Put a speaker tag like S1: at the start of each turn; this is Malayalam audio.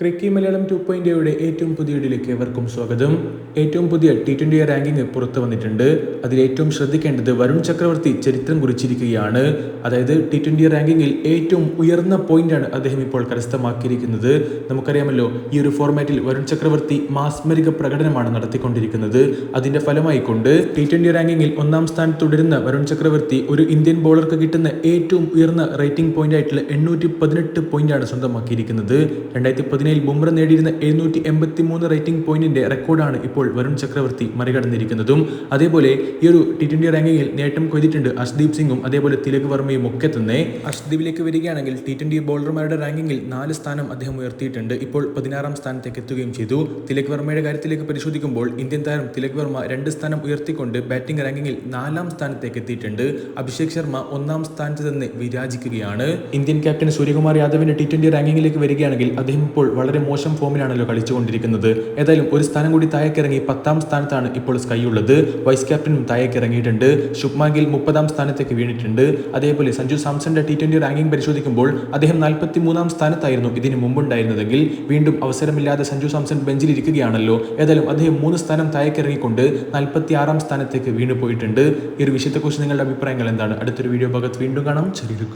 S1: ക്രിക്കി മലയാളം ടു പോയിന്റോയുടെ ഏറ്റവും പുതിയ വീഡിയോയിലേക്ക് ഏവർക്കും സ്വാഗതം. ഏറ്റവും പുതിയ ടി ട്വന്റി റാങ്കിങ് പുറത്തു വന്നിട്ടുണ്ട്. അതിൽ ഏറ്റവും ശ്രദ്ധിക്കേണ്ടത് വരുൺ ചക്രവർത്തി ചരിത്രം കുറിച്ചിരിക്കുകയാണ്. അതായത് ടി ട്വന്റി റാങ്കിങ്ങിൽ ഏറ്റവും ഉയർന്ന പോയിന്റാണ് അദ്ദേഹം ഇപ്പോൾ കരസ്ഥമാക്കിയിരിക്കുന്നത്. നമുക്കറിയാമല്ലോ ഈ ഒരു ഫോർമാറ്റിൽ വരുൺ ചക്രവർത്തി മാസ്മരിക പ്രകടനമാണ് നടത്തിക്കൊണ്ടിരിക്കുന്നത്. അതിന്റെ ഫലമായി കൊണ്ട് ടി ട്വന്റി റാങ്കിങ്ങിൽ ഒന്നാം സ്ഥാനം തുടരുന്ന വരുൺ ചക്രവർത്തി ഒരു ഇന്ത്യൻ ബോളർക്ക് കിട്ടുന്ന ഏറ്റവും ഉയർന്ന റേറ്റിംഗ് പോയിന്റ് ആയിട്ടുള്ള എണ്ണൂറ്റി പതിനെട്ട് പോയിന്റാണ് സ്വന്തമാക്കിയിരിക്കുന്നത്. രണ്ടായിരത്തി പതിനേഴിൽ ബുംറ നേടിയിരുന്ന എഴുന്നൂറ്റി എൺപത്തി മൂന്ന് റേറ്റിംഗ് പോയിന്റിന്റെ റെക്കോർഡാണ് ഇപ്പോൾ വരുൺ ചക്രവർത്തി മറികടന്നിരിക്കുന്നതും. അതേപോലെ ഈ ഒരു ടി ട്വന്റി റാങ്കിങ്ങിൽ നേട്ടം കൊയ്തിട്ടുണ്ട് അഷ്ദീപ് സിംഗും അതേപോലെ തിലക് വർമ്മയും ഒക്കെ തന്നെ. അഷ്ദീപിലേക്ക് വരികയാണെങ്കിൽ ടി ട്വന്റി ബോളർമാരുടെ റാങ്കിങ്ങിൽ നാല് സ്ഥാനം അദ്ദേഹം ഉയർത്തിയിട്ടുണ്ട്. ഇപ്പോൾ പതിനാറാം സ്ഥാനത്തേക്ക് എത്തുകയും ചെയ്തു. തിലക് വർമ്മയുടെ കാര്യത്തിലേക്ക് പരിശോധിക്കുമ്പോൾ ഇന്ത്യൻ താരം തിലക് വർമ്മ രണ്ട് സ്ഥാനം ഉയർത്തിക്കൊണ്ട് ബാറ്റിംഗ് റാങ്കിങ്ങിൽ നാലാം സ്ഥാനത്തേക്ക് എത്തിയിട്ടുണ്ട്. അഭിഷേക് ശർമ്മ ഒന്നാം സ്ഥാനത്ത് തന്നെ വിരാജിക്കുകയാണ്. ഇന്ത്യൻ ക്യാപ്റ്റൻ സൂര്യകുമാർ യാദവിന്റെ ടി ട്വന്റി റാങ്കിങ്ങിലേക്ക് വരികയാണെങ്കിൽ അദ്ദേഹം ഇപ്പോൾ വളരെ മോശം ഫോമിലാണല്ലോ കളിച്ചുകൊണ്ടിരിക്കുന്നത്. ഏതായാലും ഒരു സ്ഥാനം കൂടി താഴേക്കിറങ്ങി പത്താം സ്ഥാനത്താണ് ഇപ്പോൾ സ്കൈ ഉള്ളത്. വൈസ് ക്യാപ്റ്റനും താഴേക്ക് ഇറങ്ങിയിട്ടുണ്ട് ശുഭ്മാൻ ഗിൽ മുപ്പതാം സ്ഥാനത്തേക്ക് വീണിട്ടുണ്ട്. അതേപോലെ സഞ്ജു സാംസന്റെ ടി ട്വന്റി റാങ്കിംഗ് പരിശോധിക്കുമ്പോൾ അദ്ദേഹം നാൽപ്പത്തി മൂന്നാം സ്ഥാനത്തായിരുന്നു ഇതിന് മുമ്പുണ്ടായിരുന്നതെങ്കിൽ വീണ്ടും അവസരമില്ലാതെ സഞ്ജു സാംസൺ ബെഞ്ചിൽ ഇരിക്കുകയാണല്ലോ ഏതായാലും അദ്ദേഹം മൂന്ന് സ്ഥാനം താഴേക്ക് ഇറങ്ങിക്കൊണ്ട് നാൽപ്പത്തി ആറാം സ്ഥാനത്തേക്ക് വീണുപോയിട്ടുണ്ട്. ഈ ഒരു വിഷയത്തെക്കുറിച്ച് നിങ്ങളുടെ അഭിപ്രായങ്ങൾ എന്താണ്? അടുത്തൊരു വീഡിയോ ഭാഗത്ത് വീണ്ടും കാണാം. ചെറിയൊരു